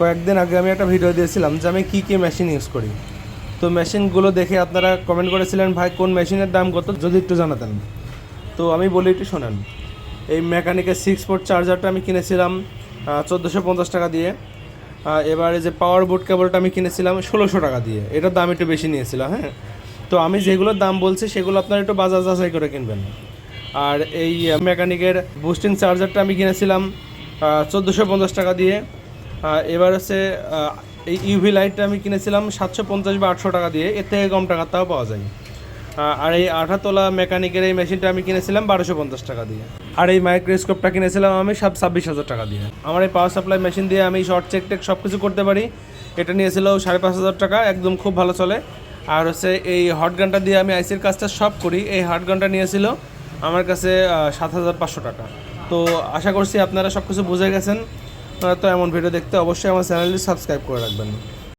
কয়েকদিন আগে আমি একটা ভিডিও দিয়েছিলাম যে আমি কী কী মেশিন ইউজ করি। তো মেশিনগুলো দেখে আপনারা কমেন্ট করেছিলেন, ভাই, কোন মেশিনের দাম কত? যদি একটু জানাতেন। তো আমি বলি, একটু শোনেন। এই মেকানিকের সিক্স পোর্ট চার্জারটা আমি কিনেছিলাম চোদ্দোশো পঞ্চাশ টাকা দিয়ে। এবারে যে পাওয়ার বোর্ড কেবলটা আমি কিনেছিলাম, ষোলোশো টাকা দিয়ে। এটার দাম একটু বেশি নিয়েছিল হ্যাঁ? তো আমি যেগুলোর দাম বলছি, সেগুলো আপনারা একটু বাজার যাচাই করে কিনবেন। আর এই মেকানিকের বুস্টিং চার্জারটা আমি কিনেছিলাম চোদ্দোশো পঞ্চাশ টাকা দিয়ে। এবার হচ্ছে এই ইউভি লাইটটা আমি কিনেছিলাম সাতশো পঞ্চাশ বা আটশো টাকা দিয়ে। এর থেকে কম টাকা তাও পাওয়া যায়। আর এই আঠাতলা মেকানিকের এই মেশিনটা আমি কিনেছিলাম বারোশো পঞ্চাশ টাকা দিয়ে। আর এই মাইক্রোস্কোপটা কিনেছিলাম আমি সব ছাব্বিশ হাজার টাকা দিয়ে। আমার এই পাওয়ার সাপ্লাই মেশিন দিয়ে আমি শর্ট চেক টেক সব কিছু করতে পারি। এটা নিয়েছিল সাড়ে পাঁচ হাজার টাকা, একদম খুব ভালো চলে। আর হচ্ছে, এই হট গানটা দিয়ে আমি আইসির কাজটা সব করি। এই হট গানটা নিয়েছিল আমার কাছে সাত হাজার পাঁচশো টাকা। তো আশা করছি আপনারা সব কিছু বুঝে গেছেন। তো এমন ভিডিও দেখতে অবশ্যই আমার চ্যানেলটি সাবস্ক্রাইব করে রাখবেন।